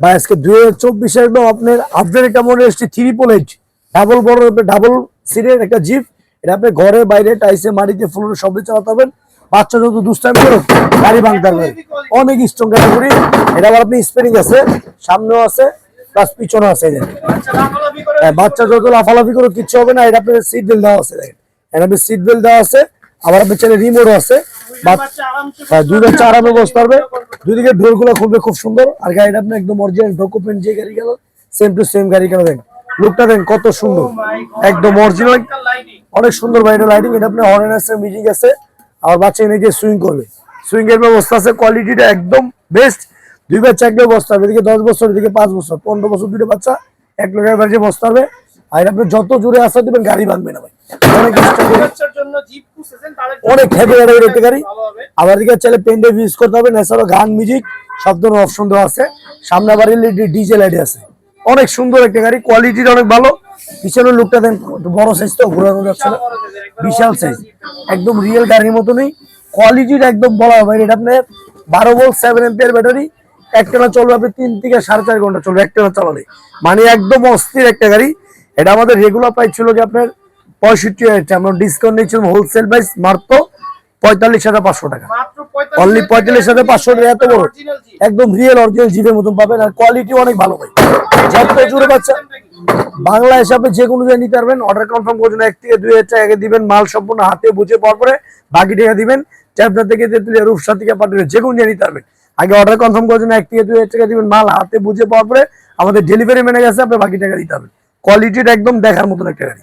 ভাই আজকে দুই হাজার চব্বিশে একদম আপনার আপনার একটা মনে এসছে থ্রি পোলেট ডাবল বড় ডাবল সিটের একটা জিপ এটা আপনি ঘরে বাইরে টাইসে মাটিতে ফুলের সবই চালাতে পারবেন। বাচ্চা যত দুষ্টাইম করো গাড়ি ভাঙতে পারবে। অনেক স্ট্রং ক্যাটাগরি এটা আবার আপনি স্পেরিং আছে সামনেও আছে প্লাস পিছনে আছে করে হ্যাঁ, বাচ্চা যত লাফালাফি করে কিচ্ছু হবে না। এটা আপনার সিট বেল্ট দেওয়া আছে দেখেন। এটা আপনার সিট বেল্ট দেওয়া আছে। আবার আপনার চ্যানেল রিমোটও আছে দুই বাচ্চা আরামে বসতে পারবে। দুদিকে ডোরগুলো খুলবে খুব সুন্দর। আর গাড়িটা আপনি একদম অরিজিনাল ডকুমেন্ট যে গাড়ি গেল সেম টু সেম গাড়ি গেল দেন লুকটা দেন কত সুন্দর। একদম অরিজিনাল অনেক সুন্দর বাইরে লাইটিং এটা আপনার হরেন আছে মিউজিক আছে। আর বাচ্চা এনে গিয়ে সুইং করবে। সুইং এর ব্যবস্থা আছে কোয়ালিটিটা একদম বেস্ট দুই বাচ্চা একটা বসতে হবে, এদিকে দশ বছর, এদিকে পাঁচ বছর, পনেরো বছর দুটো বাচ্চা, এক লোকের বাড়িতে বসতে হবে। আর আপনি যত জোরে আসা দিবেন গাড়ি ভাঙবে না ভাই। অনেক অনেক হেভি গাড়ি গাড়ি। আবার দিকে চাইলে পেন ড্রাইভ ইউজ করতে হবে এছাড়াও গান মিউজিক সব ধরনের অপশন দেওয়া আছে। সামনে আবার এলইডি ডিজে লাইট আছে। অনেক সুন্দর একটা গাড়ি কোয়ালিটিটা অনেক ভালো। পিছনের লুকটা দেন বড় সাইজ তো ঘোরানো যাচ্ছে না। বিশাল সাইজ একদম রিয়েল গাড়ির মতনই। কোয়ালিটিটা একদম বলা হবে এটা আপনার বারো ভোল্ট সেভেন এম্পিয়ার ব্যাটারি একটানা চলবে আপনি তিন থেকে সাড়ে চার ঘণ্টা চলবে একটানা চালালে। মানে একদম অস্থির একটা গাড়ি। এটা আমাদের রেগুলার প্রাইস ছিল কি আপনার পঁয়ষট্টি হাজার টাকা। আমরা ডিসকাউন্ট নিয়েছিলাম হোলসেল প্রাইস মাত্র পঁয়তাল্লিশ হাজার পাঁচশো টাকা। অনলি পঁয়তাল্লিশ হাজার পাঁচশো টাকা এত বড়। একদম রিয়েল অরিজিনাল জিপের মতন পাবেন। আর কোয়ালিটি অনেক ভালো ভাই। যত জুড়ে পাচ্ছেন বাংলা হিসাবে যে কোনো জায়গায় নিতে পারবেন। অর্ডার কনফার্ম করছেন এক থেকে দুই হাজার টাকা দিবেন। মাল সম্পূর্ণ হাতে বুঝে পাওয়ার পরে বাকি টাকা দিবেন। চ্যাপটা থেকে তেতুলিয়া রূপসা থেকে পাঠিয়ে যে কোনো জায়গায় নিতে পারবেন। আগে অর্ডার কনফার্ম করছেন এক থেকে দুই হাজার টাকা দিবেন। মাল হাতে বুঝে পাওয়ার পরে আমাদের ডেলিভারি ম্যানে গেছে আপনি বাকি টাকা দিতে হবে কোয়ালিটিটা একদম দেখার মতন একটা গাড়ি।